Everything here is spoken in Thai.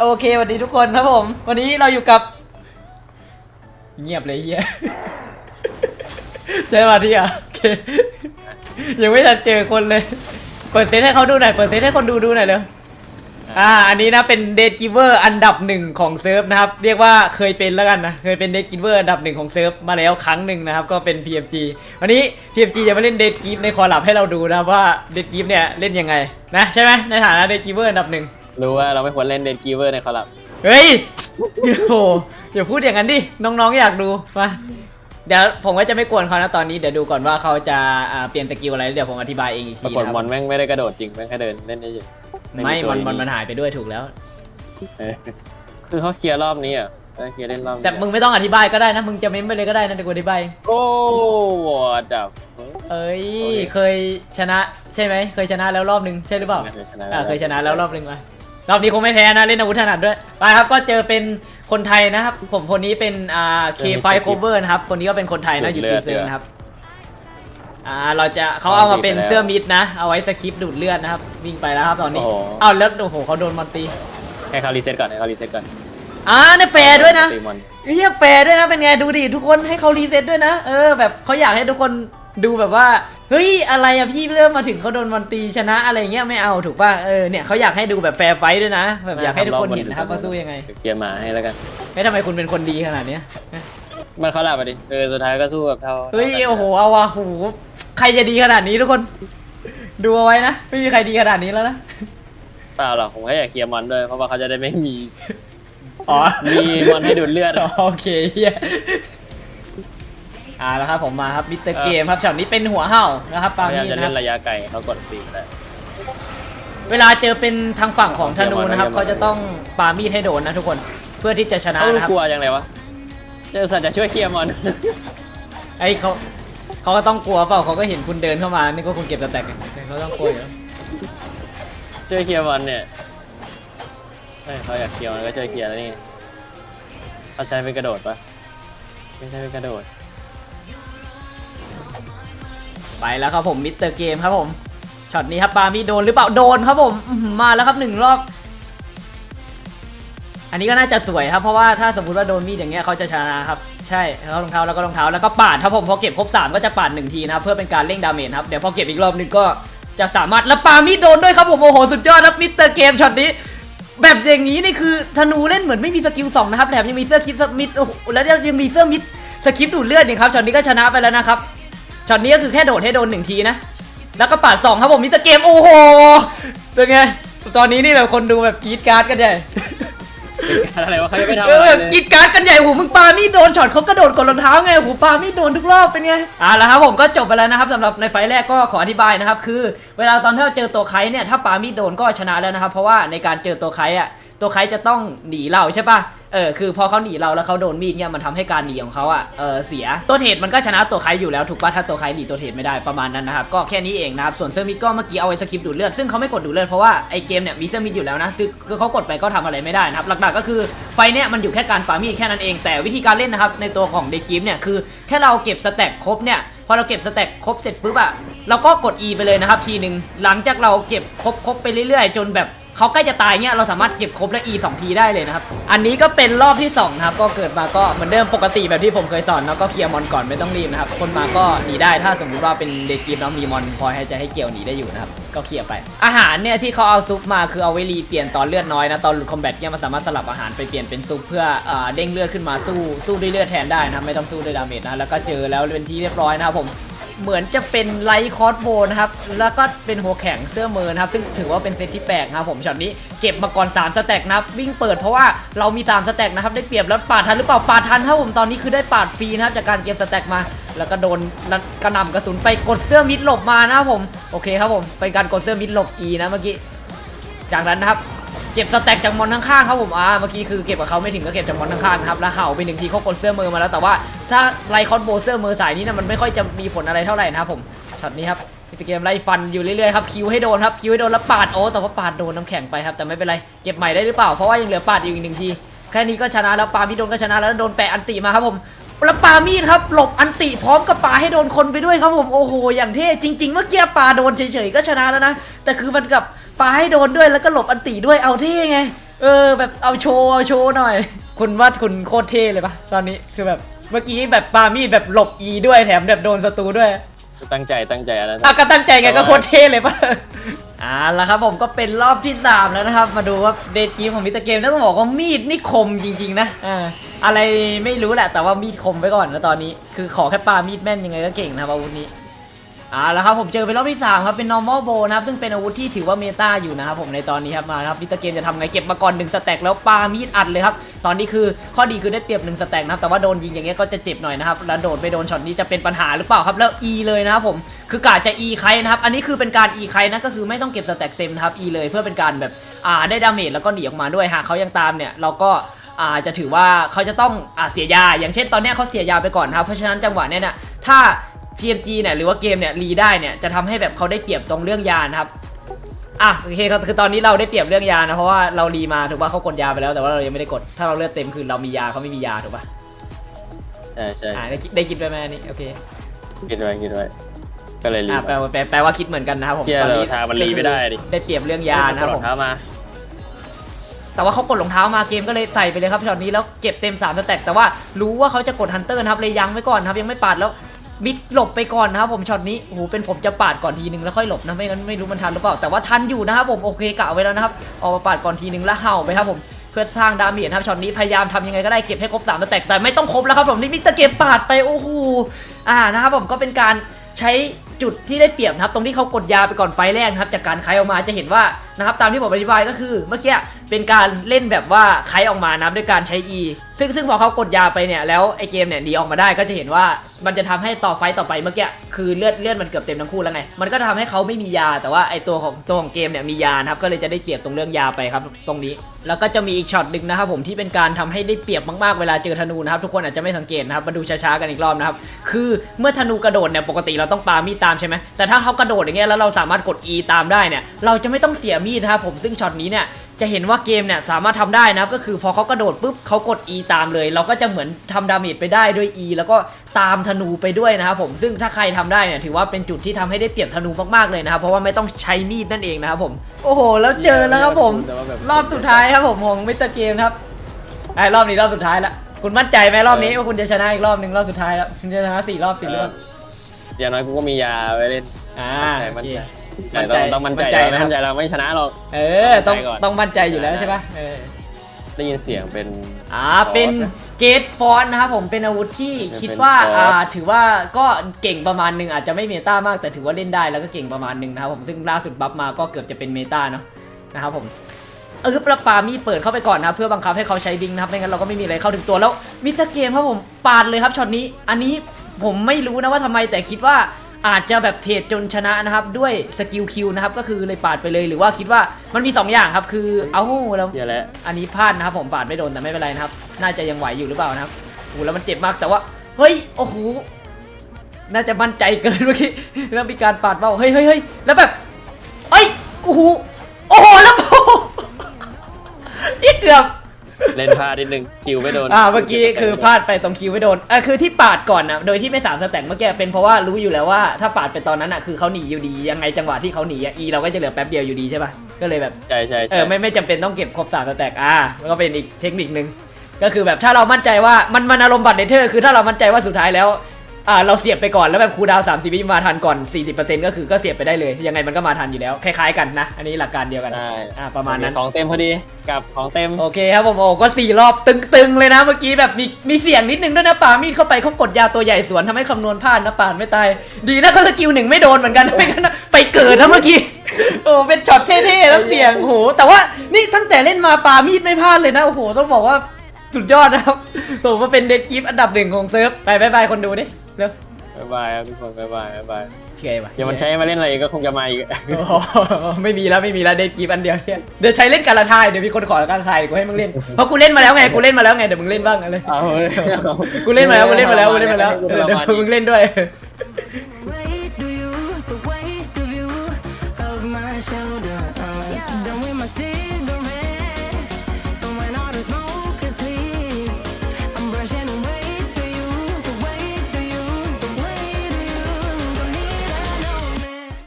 โอเคสวัสดีทุกคนครับผม วันนี้เราอยู่กับ เงียบเลยเฮียเจอมาที่อะโอเคยังไม่ทันเจอคนเลย เปิดเซตให้เขาดูหน่อยเปิดเซตให้คนดูดูหน่อยเร็วอ่า อันนี้นะเป็นเดทกิเวอร์อันดับหนึ่งของเซิร์ฟนะครับ เรียกว่าเคยเป็นแล้วกันนะ เคยเป็นเดทกิเวอร์อันดับหนึ่งของเซิร์ฟมาแล้วครั้งหนึ่งนะครับ ก็เป็น PMG วันนี้ PMG จะมาเล่นเดทกิฟในคอลับให้เราดูนะครับว่าเดทกิฟเนี่ยเล่นยังไงนะใช่ไหมในฐานะเดทกิเวอร์อันดับหนึ่ง รู้ว่าเราไม่ควรเล่นเดนกีเวอร์ในคอลับเฮ้ยโอ้โหอย่าพูดอย่างนั้นดิ น้องๆอยากดูมาเดี๋ยวผมก็จะไม่กวนเขานะตอนนี้เดี๋ยวดูก่อนว่าเขาจะอ่าเปลี่ยนสกิลอะไรเดี๋ยวผมอธิบายเองอีกปราทีกฏนะคมอรับนแม่งไม่ได้กระโดดจริงแม่งแค่เดินเล่นเฉยๆไม่ตัวมันอย่างมันมันหายไปด้วยถูกแล้ว เออคือเขาเคลียร์รอบนี้อะเขาเคลียร์เล่นรอบนี้แต่มึงไม่ต้องอธิบายก็ได้นะ มึงจะเม้มไปเลยก็ได้นะเดี๋ยวกูอธิบาย โอ้วอดดับ เอ้ย โอเค เคยชนะใช่ไหม เคยชนะแล้วรอบนึงใช่หรือเปล่าเคยชนะอ่าเคยชนะแล้วรอบนึงมา รอบนี้คงไม่แพ้นะ เล่นอาวุธถนัดด้วย ไปครับก็เจอเป็นคนไทยนะครับ ผมคนนี้เป็นอ่าเคไฟโคเวอร์นะครับ คนนี้ก็เป็นคนไทยนะอยู่ทีเซิร์นะครับ อ่าเราจะเขาเอามาเป็นเสื้อมิดนะ เอาไว้สคริปต์ดูดเลือดนะครับ วิ่งไปแล้วครับตอนนี้อ้าวแล้วโอ้โหเขาโดนมอนตีให้เขารีเซ็ตก่อนให้เขารีเซ็ตก่อนอ่าเนี่ยแฟร์ด้วยนะ ตีมอนเฮียแฟร์ด้วยนะเป็นไงดูดิทุกคนให้เขารีเซ็ตด้วยนะ เออแบบเขาอยากให้ทุกคนดูแบบว่า เฮ้ยอะไรอะพี่เริ่มมาถึงเขาโดนมอนตีชนะอะไรเงี้ยไม่เอาถูกป่ะเออเนี่ยเขาอยากให้ดูแบบแฟร์ไฟท์ด้วยนะ แบบอยากให้ทุกคนเห็นนะครับว่าสู้ยังไงเคลียร์หมาให้แล้วกัน ไม่ทำไมคุณเป็นคนดีขนาดเนี้ยมันเขาหลับไปดิเออสุดท้ายก็สู้แบบเท่าเฮ้ยท่ากันโอ้โหเอาว่ะโอ้โหใครจะดีขนาดนี้ทุกคน ดูเอาไว้นะไม่มีใครดีขนาดนี้แล้วนะเปล่าหรอกผมแค่อยากเคลียร์มอนด้วยเพราะว่าเขาจะได้ไม่มีอ๋อมีมอนให้ดูดเลือด โอเคเฮีย อ่าแล้วครับผมมาครับมิสเตอร์เกมครับช็อตนี้เป็นหัวเห่านะครับปาพยายามมี่จะนะคเล่รับนระยะไกลเขากดตีไปแล้วเวลาเจอเป็นทางฝั่งของธนูนะครับเดี๋ยวมาเขาจะต้องปามีดให้โดนนะทุกคนเพื่อที่จะชนะเขานะครับ กลัวจังเลยวะเจอสัตว์จะช่วยเคลียร์มอน ไอ้เขาเขาก็ต้องกลัวเปล่าเขาก็เห็นคุณเดินเข้ามานี่ก็คงเก็บสแต็กแต่เขาต้องกลัวอยู่แล้วช่วยเคลียร์บอลเนี่ยเฮ้ยเขาอยากเคลียร์มันก็ช่วยเคลียร์แล้วนี่เขาใช้เป็นกระโดดปะไม่ใช่เป็นกระโดด ไปแล้วครับผมมิสเตอร์เกมครับผมช็อตนี้ครับปามีโดนหรือเปล่าโดนครับผมมาแล้วครับหนึ่งรอบ อันนี้ก็น่าจะสวยครับเพราะว่าถ้าสมมติว่าโดนมีดอย่างเงี้ยเขาจะชนะครับใช่แล้วรองเท้าแล้วก็รองเท้าแล้วก็ปาดครับผมพอเก็บครบ3ก็จะปาดหนึ่งทีนะเพื่อเป็นการเร่งดาเมจครับเดี๋ยวพอเก็บอีกรอบนึงก็จะสามารถแล้วปามีดโดนด้วยครับผมโอ้โหสุดยอดครับมิสเตอร์เกมช็อตนี้แบบอย่างนี้นี่คือธนูเล่นเหมือนไม่มีสกิลสองนะครับแถมยังมีเสื้อคิปมิดโอ้โหแล้วยังมีเสื้อมิดสกิปดูดเลือดนี่ครับช็อตนี้ก็ชนะไปแล้วนะครับ ช็อตนี้ก็คือแค่โดดให้โดนหนึ่งทีนะ แล้วก็ปาดสองครับผมมิสเตอร์เกม โอ้โห เป็นไง ตอนนี้นี่แบบคนดูแบบกรีดการ์ดกันใหญ่อะไรวะเขายังไม่ทำเออะอไรแบบเลยกรีดการ์ดกันใหญ่หูมึงปามีดโดนช็อตเขากระโดดกดรองเท้าไงหูปามีดโดนทุกรอบเป็นไงอ่าแล้วครับผมก็จบไปแล้วนะครับสำหรับในไฟล์แรกก็ขออธิบายนะครับคือ เวลาตอนที่เราเจอตัวไคเนี่ยถ้าปามีดโดนก็ชนะแล้วนะครับเพราะว่าในการเจอตัวไคอะ ตัวไคจะต้องหนีเราใช่ปะเออคือพอเขาหนีเราแล้วเขาโดนมีดเนี่ยมันทำให้การหนีของเขาอะเออเสียตัวเทรดมันก็ชนะตัวไคอยู่แล้วถูกปะถ้าตัวไคหนีตัวเทรดไม่ได้ประมาณนั้นนะครับก็แค่นี้เองนะครับส่วนเซอร์มิดก็เมื่อกี้เอาไว้สกิปดูดเลือดซึ่งเขาไม่กดดูดเลือดเพราะว่าไอเกมเนี่ยมีเซอร์มิดอยู่แล้วนะคือเขากดไปก็ทำอะไรไม่ได้นะครับหลักๆก็คือไฟเนี่ยมันอยู่แค่การปามีดแค่นั้นเองแต่วิธีการเล่นนะครับในตัวของเดกิมเนี่ยคือแค่เราเก็บสแต็กครบเนี่ยพอเราเก็บสแต็กครบเสร็จปุ๊บอะเราก็กด E ไปเลยนะครับทีหนึ่งหลังจากเราเก็บครบครบไปเรื่อยๆ จนแบบ เขาใกล้จะตายเนี่ยเราสามารถเก็บครบและ E 2ทีได้เลยนะครับ อันนี้ก็เป็นรอบที่สองนะครับก็เกิดมาก็เหมือนเดิมปกติแบบที่ผมเคยสอนแล้วก็เคลียร์มอนก่อนไม่ต้องรีบนะครับคนมาก็หนีได้ถ้าสมมุติว่าเป็นเดกิมแล้วมีมอนคอให้จะให้เกี่ยวหนีได้อยู่นะครับก็เคลียร์ไป อาหารเนี่ยที่เขาเอาซุปมาคือเอาไว้รีเปลี่ยนตอนเลือดน้อยนะตอนหลุดคอมแบทเนี่ยมันสามารถสลับอาหารไปเปลี่ยนเป็นซุปเพื่อเอ่อเด้งเลือดขึ้นมาสู้สู้ด้วยเลือดแทนได้นะไม่ต้องสู้ด้วยดาเมจนะแล้วก็เจอแล้วเป็นที่เรียบร้อยนะครับผม เหมือนจะเป็นไลท์คอร์สโบนะครับ แล้วก็เป็นหัวแข็งเสื้อเมินครับ ซึ่งถือว่าเป็นเซตที่แปลกนะครับผมช็อตนี้เก็บมาก่อน 3 สแต็กนะครับ วิ่งเปิดเพราะว่าเรามี 3 สแต็กนะครับ ได้เปรียบแล้วปาดทันหรือเปล่าปาดทันครับผมตอนนี้คือได้ปาดฟรีนะครับจากการเก็บสแต็กมา แล้วก็โดนกระหน่ำกระสุนไปกดเสื้อมิดหลบมานะครับผมโอเคครับผมเป็นการกดเสื้อมิดหลบ E นะเมื่อกี้จากนั้นนะครับ เก็บสแต็กจากมอนข้างๆครับผมอ่าเมื่อกี้คือเก็บกับเขาไม่ถึงก็เก็บจากมอนข้างๆนะครับแล้วเห่าไปหนึ่งทีเขากดเสื้อมือมาแล้วแต่ว่าถ้าไลคอนโบเสื้อมือสายนี้นะมันไม่ค่อยจะมีผลอะไรเท่าไหร่นะครับผมช็อตนี้ครับมิสเตอร์เกมไล่ฟันอยู่เรื่อยๆครับคิวให้โดนครับคิวให้โดนแล้วปาดโอ้แต่ว่าปาดโดนน้ำแข็งไปครับแต่ไม่เป็นไรเก็บใหม่ได้หรือเปล่าเพราะว่ายังเหลือปาดอยู่อีกหนึ่งทีแค่นี้ก็ชนะแล้วปาพี่โดนก็ชนะแล้วโดนแปะอันติมาครับผม แล้วปามีดครับ หลบอันติพร้อมกับปาให้โดนคนไปด้วยครับผมโอ้โหอย่างเท่จริง ๆ เมื่อกี้ปาโดนเฉยๆก็ชนะแล้วนะแต่คือมันกับปาให้โดนด้วยแล้วก็หลบอันติด้วยเอาเท่ไง เออ แบบเอาโชว์เอาโชว์หน่อย คุณว่าคุณโคตรเท่เลยปะตอนนี้คือแบบเมื่อกี้แบบปามีดแบบหลบอีด้วยแถมแบบโดนศัตรูด้วย ตั้งใจตั้งใจอะไรอะก็ตั้งใจไงก็โคตรเท่เลยปะ อ่าแล้วครับผมก็เป็นรอบที่ 3 แล้วนะครับ มาดูว่าเดทกีมของมิสเตอร์เกมต้องบอกว่ามีดนี่คมจริง ๆ นะอ่าอะไรไม่รู้แหละแต่ว่ามีดคมไปก่อนนะตอนนี้ คือขอแค่ปามีดแม่นยังไงก็เก่งนะครับอาวุธนี้ อ่าแล้วครับผมเจอเป็นรอบที่3ครับเป็น normal bow นะครับซึ่งเป็นอาวุธที่ถือว่าเมตาอยู่นะครับผมในตอนนี้ครับมาครับมิสเตอร์เกมจะทำไงเก็บมาก่อนหนึ่งสแต็กแล้วปามีดอัดเลยครับตอนนี้คือข้อดีคือได้เปรียบหนึ่งสแต็กนะครับแต่ว่าโดนยิงอย่างเงี้ยก็จะเจ็บหน่อยนะครับแล้วโดนไปโดนช็อตนี้จะเป็นปัญหาหรือเปล่าครับแล้ว E เลยนะครับผมคือกาจะ E ใครนะครับอันนี้คือเป็นการ E ใครนะก็คือไม่ต้องเก็บสแต็กเต็มนะครับ E เลยเพื่อเป็นการแบบอ่าได้ดาเมจแล้วก็หนีออกมาด้วยหากเขายังตามเนี่ยเราก็อ่าจะถือว่าเขาจะต้องอาเสียยา อย่างเช่นตอนนี้เขาเสียยาไปก่อนครับเพราะฉะนั้นจังหวะเนี้ยนี่ยถ้า PMG เนี่ยหรือว่าเกมเนี่ยรีได้เนี่ยจะทำให้แบบเขาได้เปรียบตรงเรื่องยานะครับอะโอเคครับคือตอนนี้เราได้เปรียบเรื่องยานะเพราะว่าเรารีมาถูกป่ะเขากดยาไปแล้วแต่ว่าเรายังไม่ได้กดถ้าเราเลือดเต็มคือเรามียาเขาไม่มียาถูกป่ะใช่ใช่อ่าได้คิดได้คิดไปไหมอันนี่โอเคคิดไว้คิดไว้ก็เลยรีอ่าบแปลว่าแปลแปลว่าคิดเหมือนกันนะครับผมเชี่ยตอนนี้เราทามันรีไม่ได้ดิได้เปรียบเรื่องยานะครับผมเท้ามาแต่ว่าเขากดรองเท้ามาเกมก็เลยใส่ไปเลยครับช็อตนี้แล้วเก็บเต็ม3สแต็กแต่ว่ารู้ว่าเขาจะกดฮันเตอร์นะครับเลยยังไว้ก่อนนะครับยังไม่ปาดแล้ว บิดหลบไปก่อนนะครับผมช็อตนี้โอ้โหเป็นผมจะปาดก่อนทีนึงแล้วค่อยหลบนะไม่งั้นไม่รู้มันทันหรือเปล่าแต่ว่าทันอยู่นะครับผมโอเคกะไว้แล้วนะครับออกมาปาดก่อนทีนึงแล้วเห่าไปครับผมเพื่อสร้างดาเมจนครับช็อตนี้พยายามทำยังไงก็ได้เก็บให้ครบ3สแต็กแต่ไม่ต้องครบแล้วครับผมนี่มิสเตอร์เกมปาดไปโอ้โหอ่านะครับผมก็เป็นการใช้จุดที่ได้เปรียบนะครับตรงที่เขากดยาไปก่อนไฟแรกนะครับจากการไคออกมาจะเห็นว่านะครับตามที่ผมอธิบายก็คือเมื่อกี้ เป็นการเล่นแบบว่าไคออกมานับด้วยการใช้ E ซึ่งซึ่งพอเขากดยาไปเนี่ยแล้วไอเกมเนี่ยหนีออกมาได้ก็จะเห็นว่ามันจะทำให้ต่อไฟต่อไปเมื่อกี้คือเลือดเลือดมันเกือบเต็มทั้งคู่แล้วไง มันก็ทำให้เขาไม่มียาแต่ว่าไอตัวของตัวของเกมเนี่ยมียานะครับก็เลยจะได้เปรียบตรงเรื่องยาไปครับตรงนี้ แล้วก็จะมีอีกช็อตหนึ่งนะครับผมที่เป็นการทำให้ได้เปรียบมากๆเวลาเจอธนูนะครับทุกคนอาจจะไม่สังเกตนะครับมาดูช้าๆกันอีกรอบนะครับคือเมื่อธนูกระโดดเนี่ยปกติเราต้องปามีดตามใช่ไหมแต่ถ้าเขากระโดดอย่างเงี้ยแล้วเราสามารถกด E ตามได้เนี่ยเราจะไม่ต้องเสียมีดนะครับผมซึ่งช็อตนี้เนี่ยจะเห็นว่าเกมเนี่ยสามารถทำได้นะครับก็คือพอเขากระโดดปุ๊บเขากด E ตามเลย เราก็จะเหมือนทำดาเมจไปได้ด้วย E แล้วก็ตามธนูไปด้วยนะครับผมซึ่งถ้าใครทำได้เนี่ยถือว่าเป็นจุดที่ทำให้ได้เปรียบธนูมากๆเลยนะครับเพราะว่าไม่ต้องใช้มีดนั่นเองนะครับผมโอ้โห แล้วเจอแล้วครับผมแต่ว่าแบบรอบสุดท้ายครับผมของมิสเตอร์เกมครับไอ้รอบนี้รอบสุดท้ายละคุณมั่นใจไหมรอบนี้ว่าคุณจะชนะอีกรอบหนึ่งรอบสุดท้ายแล้วคุณจะชนะสี่รอบสี่รอบอย่างน้อยกูก็มียาไว้เล่นอ่ามั่นใจ มั่มั่นนใจใจต้องมั่นใจมั่นใจไม่นะครับมั่นใจเราไม่ชนะหรอกเออต้องมั่นใจก่อนต้องมั่นใจอยู่แล้วใช่ปะเออได้ยินเสียงเป็นอ่าเป็นเกตฟอนนะครับผมเป็นอาวุธที่คิดว่าเป็นฟอนต์อ่าถือว่าก็เก่งประมาณหนึ่งอาจจะไม่เมตามากแต่ถือว่าเล่นได้แล้วก็เก่งประมาณหนึ่งนะครับผมซึ่งล่าสุดบัฟมาก็เกือบจะเป็นเมตาเนาะนะครับผมเออประปามีดเปิดเข้าไปก่อนนะครับเพื่อบังคับให้เขาใช้บิงนะครับไม่งั้นเราก็ไม่มีอะไรเข้าถึงตัวแล้วมิสเตอร์เกมครับผมปาดเลยครับช็อตนี้ อันนี้ผมไม่รู้นะว่าทำไมแต่คิดว่า อาจจะแบบเทรดจนชนะนะครับ ด้วยสกิลคิวนะครับ ก็คือเลยปาดไปเลยหรือว่าคิดว่ามันมีสองอย่างครับ คือเอาแล้วเยอะแล้วอันนี้พลาดนะครับผมปาดไม่โดนแต่ไม่เป็นไรนะครับ น่าจะยังไหวอยู่หรือเปล่านะครับโอ้โหแล้วมันเจ็บมากแต่ว่าเฮ้ยโอ้โหน่าจะมั่นใจเกินเมื่อกี้แล้วมีการปาดเบ้าเฮ้ยเฮ้ยเฮ้ยแล้วแบบเอ้ยโอ้โหโอ้โหแล้วโอ้โหอีกเกือบ เล่นพลาดนิดนึงคิวไม่โดนอ่าเมื่อกี้คือพลาดไปตรงคิวไม่โดนอ่าคือที่ปาดก่อนนะโดยที่ไม่สามสแต็กเมื่อกี้เป็นเพราะว่ารู้อยู่แล้วว่าถ้าปาดไปตอนนั้นอะคือเขาหนีอยู่ดียังไงจังหวะที่เขาหนีอะอีเราก็จะเหลือแป๊บเดียวอยู่ดีใช่ป่ะก็เลยแบบใช่ใช่เอใช่อไม่ไม่จำเป็นต้องเก็บครบสามสแต็กอ่ามันก็เป็นอีกเทคนิคนึงก็คือแบบถ้าเรามั่นใจว่ามันมันอารมณ์บัตรเนเธอร์คือถ้าเรามั่นใจว่าสุดท้ายแล้ว อ่าเราเสียบไปก่อนแล้วแบบคูลดาวน์สามสิบวิมาทันก่อน 40%ก็คือก็เสียบไปได้เลย ยังไงมันก็มาทันอยู่แล้วคล้ายๆกันนะ อันนี้หลักการเดียวกันใช่อ่าประมาณนั้นของเต็มพอดีกับของเต็มโอเคครับผมโอ้ก็สี่รอบตึงๆเลยนะเมื่อกี้แบบมีมีเสียงนิดนึงด้วยนะป่ามีดเข้าไปเขากดยาตัวใหญ่สวนทำให้คำนวณพลาดนะป่านไม่ตาย ดีนะเขาสกิลหนึ่งไม่โดนเหมือนกันไม่งั้นนะไปเกิดนะเมื่อกี้โอ้เป็นช็อตเท่ๆแล้วเสียงโอ้โหแต่ว่านี่ตั้งแต่เล่นมาปามีดไม่พลาดเลยนะโอ้โหต้องบอกว่าสุดยอดนะครับผมว่าเป็นเดดกิฟอันดับหนึ่งของเซิร์ฟ ไปบายบายคนดูดิ เร็วบ๊ายบายครับทุกคนบ๊ายบายบ๊ายบายเชื่อว่ะเดี๋ยวมันใช้มาเล่นอะไรอีกก็คงจะมาอีกโอ้โหไม่มีแล้วไม่มีแล้วเดดกิฟอันเดียวเนี่ยเดี๋ยวใช้เล่นการละทายเดี๋ยวมีคนขอการละทายกูให้มึงเล่นเพราะกูเล่นมาแล้วไงกูเล่นมาแล้วไงเดี๋ยวมึงเล่นบ้างอะไรเอาเลยกูเล่นมาแล้วกูเล่นมาแล้วกูเล่นมาแล้วเดี๋ยวเดี๋ยวมึงเล่นด้วย